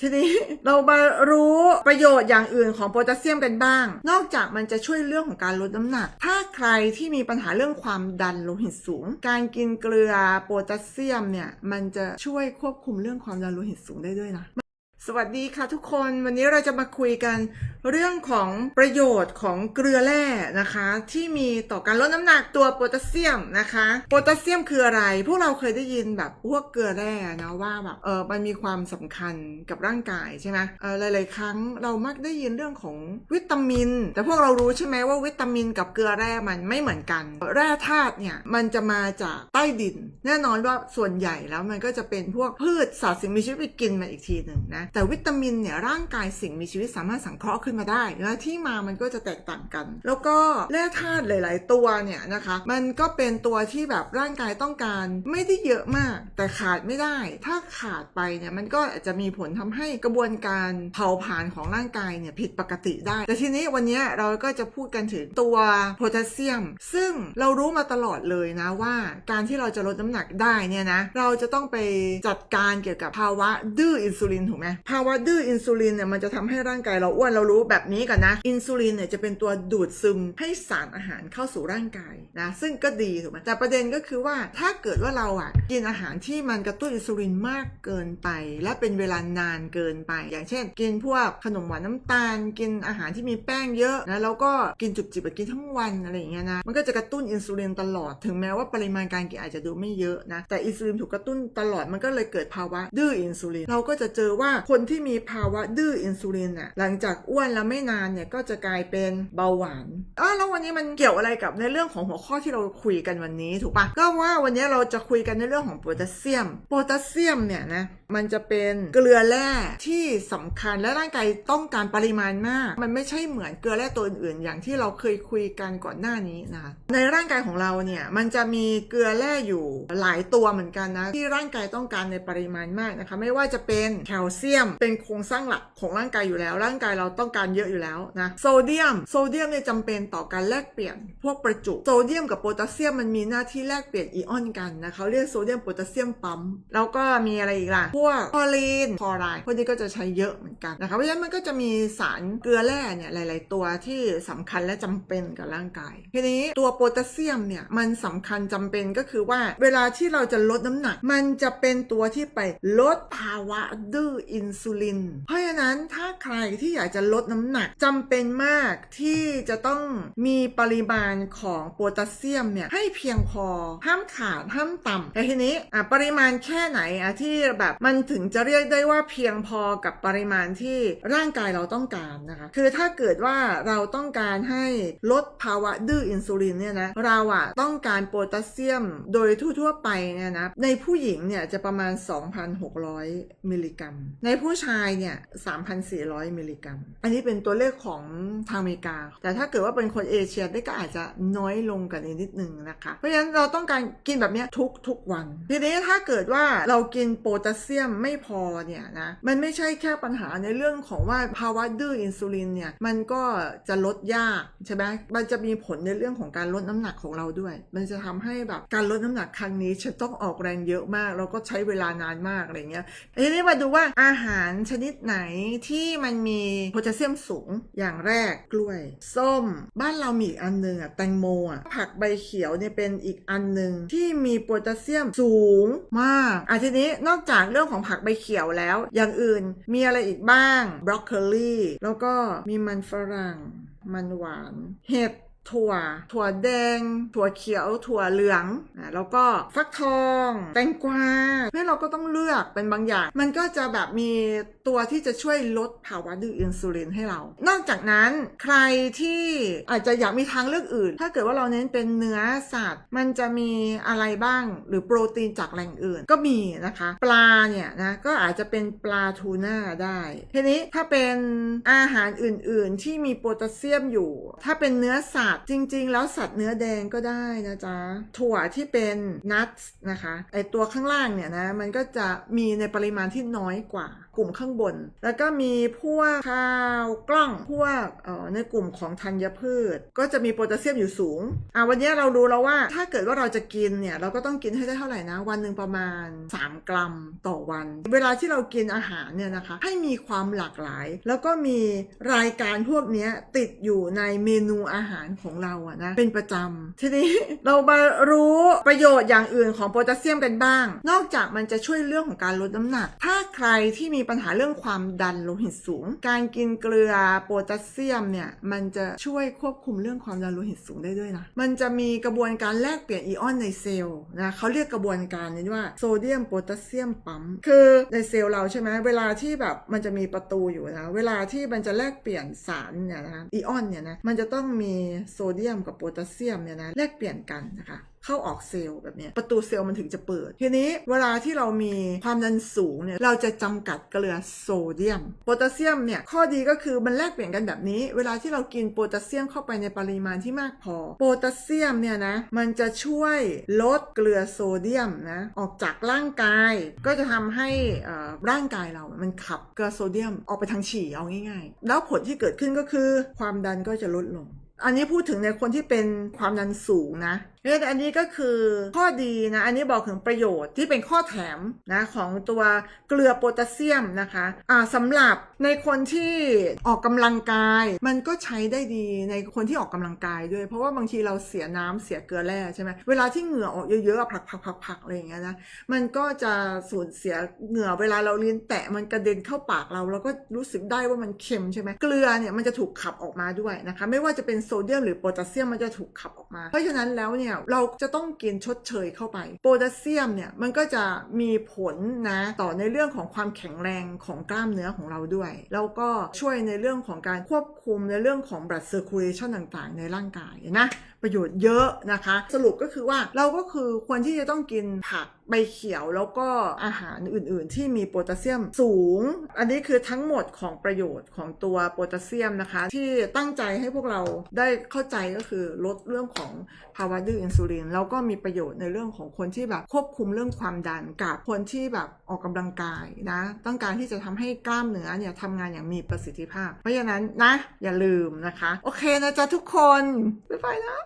ทีนี้เรามารู้ประโยชน์อย่างอื่นของโพแทสเซียมกันบ้าง นอกจากมันจะช่วยเรื่องของการลดน้ำหนัก ถ้าใครที่มีปัญหาเรื่องความดันโลหิตสูง การกินเกลือโพแทสเซียมเนี่ยมันจะช่วยควบคุมเรื่องความดันโลหิตสูงได้ด้วยนะ สวัสดีค่ะทุกคนวันนี้เราจะมาคุยกันเรื่องของประโยชน์ของเกลือแร่นะคะ ที่มีต่อการลดน้ำหนักตัวโพแทสเซียมนะคะ โพแทสเซียมคืออะไร พวกเราเคยได้ยินแบบพวกเกลือแร่นะว่าแบบเออมันมีความสำคัญกับร่างกายใช่ไหมเออหลาย ๆ ครั้งเรามักได้ยินเรื่องของวิตามิน แต่พวกเรารู้ใช่ไหมว่าวิตามินกับเกลือแร่มันไม่เหมือนกัน แร่ธาตุเนี่ยมันจะมาจากใต้ดิน แน่นอนว่าส่วนใหญ่แล้วมันก็จะเป็นพวกพืชสัตว์สิ่งมีชีวิตไปกินมาอีกทีหนึ่งนะแต่วิตามินเนี่ยร่างกายสิ่งมีชีวิตสามารถสังเคราะห์ขึ้นมาได้และที่มามันก็จะแตกต่างกัน แล้วก็แร่ธาตุหลาย ๆ ตัวเนี่ยนะคะมันก็เป็นตัวที่แบบร่างกายต้องการไม่ได้เยอะมาก แต่ขาดไม่ได้ ถ้าขาดไปเนี่ยมันก็อาจจะมีผลทำให้กระบวนการเผาผลาญของร่างกายเนี่ยผิดปกติได้ แต่ทีนี้วันนี้เราก็จะพูดกันถึงตัวโพแทสเซียม ซึ่งเรารู้มาตลอดเลยนะว่าการที่เราจะลดน้ำหนักได้เนี่ยนะเราจะต้องไปจัดการเกี่ยวกับภาวะดื้ออินซูลินถูกไหมภาวะดื้ออินซูลินเนี่ยมันจะทำให้ร่างกายเราอ้วนเรารู้แบบนี้กันนะอินซูลินเนี่ยจะเป็นตัวดูดซึมให้สารอาหารเข้าสู่ร่างกายนะซึ่งก็ดีถูกไหมแต่ประเด็นก็คือว่าถ้าเกิดว่าเราอะกินอาหารที่มันกระตุ้นอินซูลินมากเกินไป และเป็นเวลานานเกินไป อย่างเช่น กินพวกขนมหวานน้ำตาล กินอาหารที่มีแป้งเยอะนะแล้วก็กินจุบจิบกินทั้งวันอะไรอย่างเงี้ยนะมันก็จะกระตุ้นอินซูลินตลอดถึงแม้ว่าปริมาณการกินอาจจะดูไม่เยอะนะแต่อินซูลินถูกกระตุ้นตลอดมันก็เลยเกิดภาวะดื้ออินซูลินเราก็จะเจอว่าคนที่มีภาวะดื้ออินซูลินอะหลังจากอ้วนแล้วไม่นานเนี่ยก็จะกลายเป็นเบาหวานอ้าแล้ววันนี้มันเกี่ยวอะไรกับในเรื่องของหัวข้อที่เราคุยกันวันนี้ถูกปะก็ว่าวันนี้เราจะคุยกันในเรื่องของโพแทสเซียมโพแทสเซียมเนี่ยนะมันจะเป็นเกลือแร่ที่สำคัญและร่างกายต้องการปริมาณมาก มันไม่ใช่เหมือนเกลือแร่ตัวอื่นๆ อย่างที่เราเคยคุยกันก่อนหน้านี้นะคะในร่างกายของเราเนี่ยมันจะมีเกลือแร่อยู่หลายตัวเหมือนกันนะที่ร่างกายต้องการในปริมาณมากนะคะไม่ว่าจะเป็นแคลเซียม เป็นโครงสร้างหลักของร่างกายอยู่แล้ว ร่างกายเราต้องการเยอะอยู่แล้วนะโซเดียมโซเดียมเนี่ยจำเป็นต่อการแลกเปลี่ยน พวกประจุโซเดียมกับโพแทสเซียมมันมีหน้าที่แลกเปลี่ยนอิออนกันนะเขาเรียกโซเดียมโพแทสเซียมปั๊มแล้วก็มีอะไรอีกล่ะพวกคอรีนคอไรพวกนี้ก็จะใช้เยอะเหมือนกันนะคะเพราะฉะนั้นมันก็จะมีสารเกลือแร่เนี่ยหลาย ๆ ตัวที่สำคัญและจำเป็นกับร่างกายทีนี้ตัวโพแทสเซียมเนี่ยมันสำคัญจำเป็นก็คือว่า เวลาที่เราจะลดน้ำหนัก มันจะเป็นตัวที่ไปลดภาวะดื้ออินซูลิน เพราะฉะนั้นถ้าใครที่อยากจะลดน้ำหนักจำเป็นมากที่จะต้องมีปริมาณของโพแทสเซียมเนี่ยให้เพียงพอห้ามขาดห้ามต่ำแต่ทีนี้ปริมาณแค่ไหนที่แบบมันถึงจะเรียกได้ว่าเพียงพอกับปริมาณที่ร่างกายเราต้องการนะคะ คือถ้าเกิดว่าเราต้องการให้ลดภาวะดื้ออินซูลินเนี่ยนะเราอะต้องการโพแทสเซียมโดยทั่วๆไปเนี่ยนะในผู้หญิงเนี่ยจะประมาณ 2,600 มิลลิกรัม ในผู้ชายเนี่ย 3,400 มิลลิกรัม อันนี้เป็นตัวเลขของทางอเมริกา แต่ถ้าเกิดว่าเป็นคนเอเชียได้ก็อาจจะน้อยลงกันนิดนึงนะคะ เพราะฉะนั้นเราต้องการกินแบบเนี้ยทุกทุกวัน ทีนี้ถ้าเกิดว่าเรากินโพแทสเซียมซียมไม่พอเนี่ยนะมันไม่ใช่แค่ปัญหาในเรื่องของว่าภาวะดื้ออินซูลินเนี่ยมันก็จะลดยากใช่ไหมมันจะมีผลในเรื่องของการลดน้ำหนักของเราด้วย มันจะทำให้แบบการลดน้ำหนักครั้งนี้ฉันต้องออกแรงเยอะมาก แล้วก็ใช้เวลานานมากอะไรเงี้ยทีนี้มาดูว่าอาหารชนิดไหนที่มันมีโพแทสเซียมสูงอย่างแรกกล้วย ส้ม บ้านเรามีอีกอันหนึ่งอะแตงโมอะผักใบเขียวเนี่ยเป็นอีกอันหนึ่งที่มีโพแทสเซียมสูงมากอะทีนี้นอกจากเรื่องของผักใบเขียวแล้ว อย่างอื่นมีอะไรอีกบ้างบรอกโคลีแล้วก็มีมันฝรั่ง มันหวาน เห็ด ถั่ว ถั่วแดง ถั่วเขียว ถั่วเหลืองอะแล้วก็ฟักทอง แตงกวาเพราะเราก็ต้องเลือกเป็นบางอย่าง มันก็จะแบบมีตัวที่จะช่วยลดภาวะดื้ออินซูลินให้เรา นอกจากนั้นใครที่อาจจะอยากมีทางเลือกอื่น ถ้าเกิดว่าเราเน้นเป็นเนื้อสัตว์ มันจะมีอะไรบ้าง หรือโปรตีนจากแหล่งอื่นก็มีนะคะ ปลาเนี่ยนะก็อาจจะเป็นปลาทูน่าได้ ทีนี้ถ้าเป็นอาหารอื่นๆ ที่มีโพแทสเซียมอยู่ ถ้าเป็นเนื้อสัตว์จริง ๆ แล้วสัตว์เนื้อแดงก็ได้นะจ๊ะถั่วที่เป็นนัทนะคะไอตัวข้างล่างเนี่ยนะมันก็จะมีในปริมาณที่น้อยกว่ากลุ่มข้างบน แล้วก็มีพวกข้าวกล้องพวกออในกลุ่มของธัญพืช ก็จะมีโพแทสเซียมอยู่สูงอะวันนี้เรารู้แล้วว่าถ้าเกิดว่าเราจะกินเนี่ยเราก็ต้องกินให้ได้เท่าไหร่นะ วันหนึ่งประมาณ 3 กรัมต่อวัน เวลาที่เรากินอาหารเนี่ยนะคะ ให้มีความหลากหลาย แล้วก็มีรายการพวกนี้ติดอยู่ในเมนูอาหารของเราอะนะเป็นประจำทีนี้เรามารู้ประโยชน์อย่างอื่นของโพแทสเซียมกันบ้าง นอกจากมันจะช่วยเรื่องของการลดน้ำหนัก ถ้าใครที่มีปัญหาเรื่องความดันโลหิตสูง การกินเกลือโพแทสเซียมเนี่ยมันจะช่วยควบคุมเรื่องความดันโลหิตสูงได้ด้วยนะมันจะมีกระบวนการแลกเปลี่ยนอิออนในเซลล์นะเขาเรียกกระบวนการนี้ว่าโซเดียมโพแทสเซียมปั๊มคือในเซลล์เราใช่ไหมเวลาที่แบบมันจะมีประตูอยู่นะเวลาที่มันจะแลกเปลี่ยนสารเนี่ยนะอิออนเนี่ยนะมันจะต้องมีโซเดียมกับโพแทสเซียมเนี่ยนะแลกเปลี่ยนกันนะคะเข้าออกเซลล์แบบนี้ประตูเซลล์มันถึงจะเปิด ทีนี้เวลาที่เรามีความดันสูงเนี่ยเราจะจำกัดเกลือโซเดียมโพแทสเซียมเนี่ยข้อดีก็คือมันแลกเปลี่ยนกันแบบนี้ เวลาที่เรากินโพแทสเซียมเข้าไปในปริมาณที่มากพอโพแทสเซียมเนี่ยนะมันจะช่วยลดเกลือโซเดียมนะออกจากร่างกาย ก็จะทำให้อ่อร่างกายเรามันขับเกลือโซเดียมออกไปทางฉี่เอาง่ายๆ แล้วผลที่เกิดขึ้นก็คือความดันก็จะลดลง อันนี้พูดถึงในคนที่เป็นความดันสูงนะ แล้วอันนี้ก็คือข้อดีนะ อันนี้บอกถึงประโยชน์ที่เป็นข้อแถมนะของตัวเกลือโพแทสเซียมนะคะอ่าสำหรับในคนที่ออกกำลังกาย มันก็ใช้ได้ดีในคนที่ออกกำลังกายด้วย เพราะว่าบางทีเราเสียน้ำเสียเกลือแร่ใช่ไหมเวลาที่เหงื่อออกเยอะๆผักผักผักผักอะไรอย่างเงี้ยนะมันก็จะสูญเสียเหงื่อเวลาเราลิ้นแตะมันกระเด็นเข้าปากเราเราก็รู้สึกได้ว่ามันเค็มใช่ไหมเกลือเนี่ยมันจะถูกขับออกมาด้วยนะคะ ไม่ว่าจะเป็นโซเดียมหรือโพแทสเซียมมันจะถูกขับออกมา เพราะฉะนั้นแล้วเนี่ยเราจะต้องกินชดเชยเข้าไป โพแทสเซียมเนี่ยมันก็จะมีผลนะต่อในเรื่องของความแข็งแรงของกล้ามเนื้อของเราด้วย แล้วก็ช่วยในเรื่องของการควบคุมในเรื่องของ blood circulation ต่างๆ ในร่างกายนะ ประโยชน์เยอะนะคะ สรุปก็คือว่าเราก็คือควรที่จะต้องกินผักใบเขียวแล้วก็อาหารอื่นๆ ที่มีโพแทสเซียมสูง อันนี้คือทั้งหมดของประโยชน์ของตัวโพแทสเซียมนะคะ ที่ตั้งใจให้พวกเราได้เข้าใจก็คือลดเรื่องของภาวะดื้ออินซูลินแล้วก็มีประโยชน์ในเรื่องของคนที่แบบควบคุมเรื่องความดันกับคนที่แบบออกกำลังกายนะต้องการที่จะทำให้กล้ามเนื้อเนี่ยทำงานอย่างมีประสิทธิภาพ เพราะฉะนั้นนะอย่าลืมนะคะ โอเคนะจ๊ะทุกคนบ๊ายบายนะ